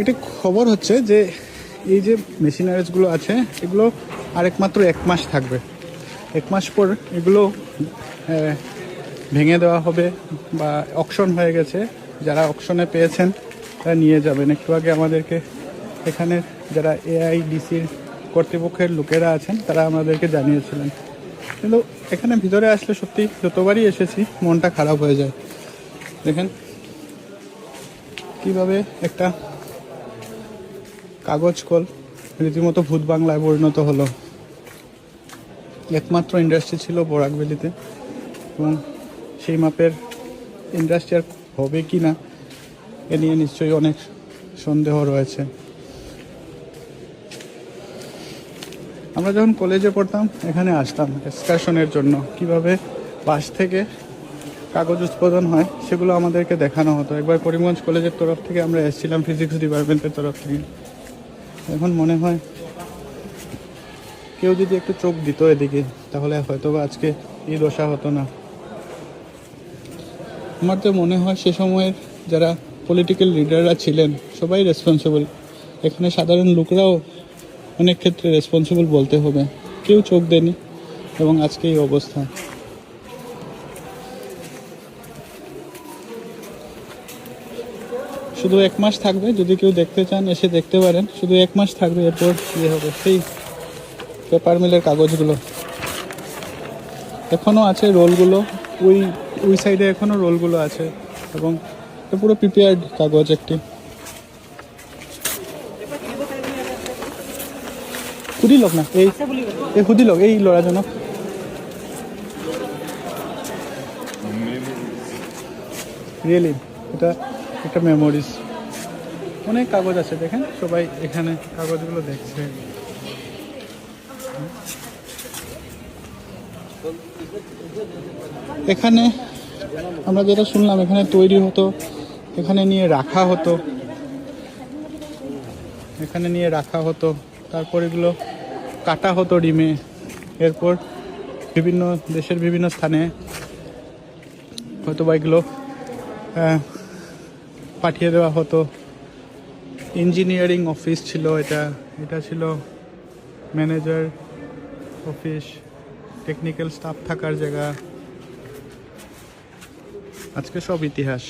একটি খবর হচ্ছে যে এই যে মেশিনারিজগুলো আছে, এগুলো আর একমাত্র এক মাস থাকবে। এক মাস পর এগুলো ভেঙে দেওয়া হবে বা অকশন হয়ে গেছে। যারা অকশনে পেয়েছেন, তারা নিয়ে যাবেন। একটু আগে আমাদেরকে এখানে যারা এআইডিসির কর্তৃপক্ষের লোকেরা আছেন, তারা আমাদেরকে জানিয়েছিলেন। কিন্তু এখানে ভিতরে আসলে সত্যি যতবারই এসেছি, মনটা খারাপ হয়ে যায়। দেখেন, কীভাবে একটা কাগজ কল, রীতিমতো ভূত বাংলায় পরিণত হলো। একমাত্র ইন্ডাস্ট্রি ছিল বরাকভ্যালিতে এবং সেই মাপের ইন্ডাস্ট্রি আর হবে কি না, এ নিয়ে নিশ্চয়ই অনেক সন্দেহ রয়েছে। আমরা যখন কলেজে পড়তাম, এখানে আসতাম এক্সকারশনের জন্য, কীভাবে বাস থেকে কাগজ উৎপাদন হয়, সেগুলো আমাদেরকে দেখানো হতো। একবার করিমগঞ্জ কলেজের তরফ থেকে আমরা এসেছিলাম ফিজিক্স ডিপার্টমেন্টের তরফ থেকে। এখন মনে হয় কেউ যদি একটু চোখ দিত এদিকে, তাহলে হয়তো আজকে এই দশা হতো না। আমার তো মনে হয় সে সময়ের যারা পলিটিক্যাল লিডাররা ছিলেন, সবাই রেসপন্সিবল এখানে সাধারণ লোকরাও অনেক ক্ষেত্রে রেসপন্সিবল বলতে হবে। কেউ চোখ দেয়নি। এবং আজকে এই অবস্থা। শুধু এক মাস থাকবে, যদি কেউ দেখতে চান, এসে দেখতে পারেন। শুধু এক মাস থাকবে, এরপর ইয়ে হবে সেই পেপার মিলের কাগজগুলো। এখনও আছে রোলগুলো, ওই ওই সাইডে এখনও রোলগুলো আছে, এবং পুরো প্রিপেয়ার্ড কাগজ একটি। সুধি লওক না, এই এই সুধি লওক এই ল'ৰাজনক রিয়েলি এটা একটা মেমোরিজ অনেক কাগজ আছে, দেখেন। সবাই এখানে কাগজগুলো দেখছে। এখানে আমরা যেটা শুনলাম, এখানে তৈরি হতো, এখানে নিয়ে রাখা হতো। এখানে নিয়ে রাখা হতো। তারপর এগুলো কাটা হতো ডিমে। এরপর বিভিন্ন দেশের বিভিন্ন স্থানে হয়তো বা এগুলো পাঠিয়ে দেওয়া হতো। ইঞ্জিনিয়ারিং অফিস ছিল এটা। এটা ছিল ম্যানেজার অফিস টেকনিক্যাল স্টাফ থাকার জায়গা। আজকে সব ইতিহাস।